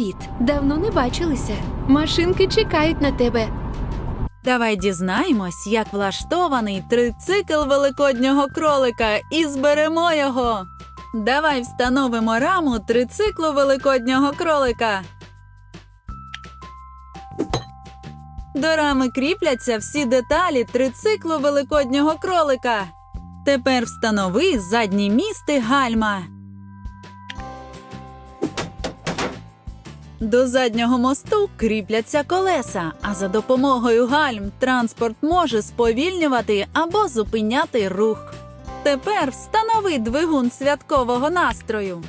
Привіт! Давно не бачилися. Машинки чекають на тебе. Давай дізнаємось, як влаштований трицикл великоднього кролика і зберемо його. Давай встановимо раму трициклу великоднього кролика. До рами кріпляться всі деталі трициклу великоднього кролика. Тепер встанови задні місти гальма. До заднього мосту кріпляться колеса, а за допомогою гальм транспорт може сповільнювати або зупиняти рух. Тепер встанови двигун святкового настрою.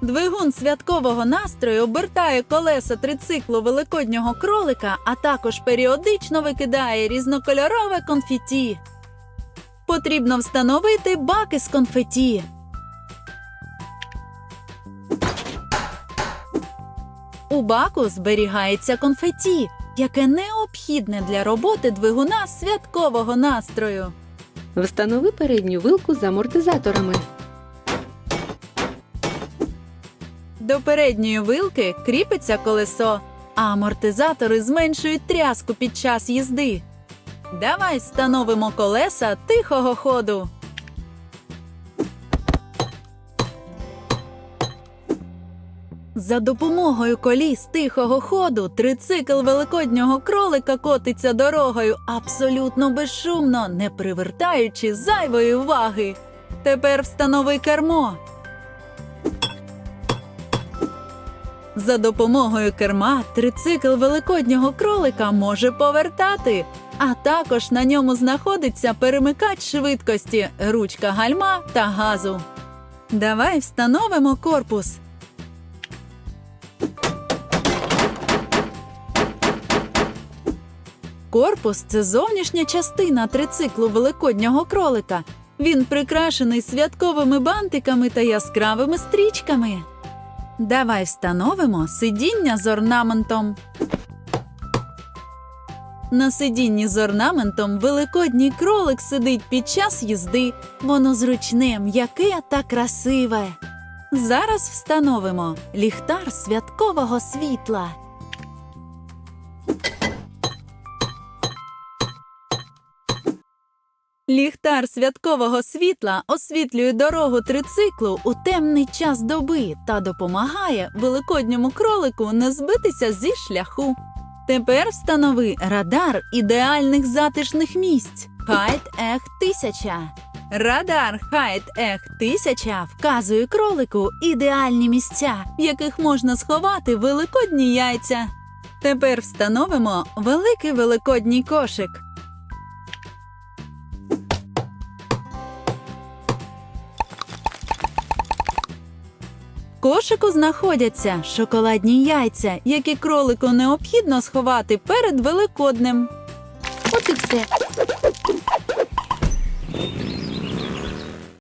Двигун святкового настрою обертає колеса трициклу великоднього кролика, а також періодично викидає різнокольорове конфеті. Потрібно встановити баки з конфеті. У баку зберігається конфеті, яке необхідне для роботи двигуна святкового настрою. Встанови передню вилку з амортизаторами. До передньої вилки кріпиться колесо, а амортизатори зменшують тряску під час їзди. Давай встановимо колеса тихого ходу. За допомогою коліс тихого ходу трицикл великоднього кролика котиться дорогою абсолютно безшумно, не привертаючи зайвої уваги. Тепер встанови кермо. За допомогою керма трицикл великоднього кролика може повертати, а також на ньому знаходиться перемикач швидкості, ручка гальма та газу. Давай встановимо корпус. Корпус це зовнішня частина трициклу великоднього кролика. Він прикрашений святковими бантиками та яскравими стрічками. Давай встановимо сидіння з орнаментом. На сидінні з орнаментом великодній кролик сидить під час їзди. Воно зручне, м'яке та красиве. Зараз встановимо ліхтар святкового світла. Ліхтар святкового світла освітлює дорогу трициклу у темний час доби та допомагає великодньому кролику не збитися зі шляху. Тепер встанови радар ідеальних затишних місць Хайт Ех 1000. Радар Хайт Ех 1000 вказує кролику ідеальні місця, в яких можна сховати великодні яйця. Тепер встановимо великий великодній кошик. В кошику знаходяться шоколадні яйця, які кролику необхідно сховати перед Великоднем. От і все.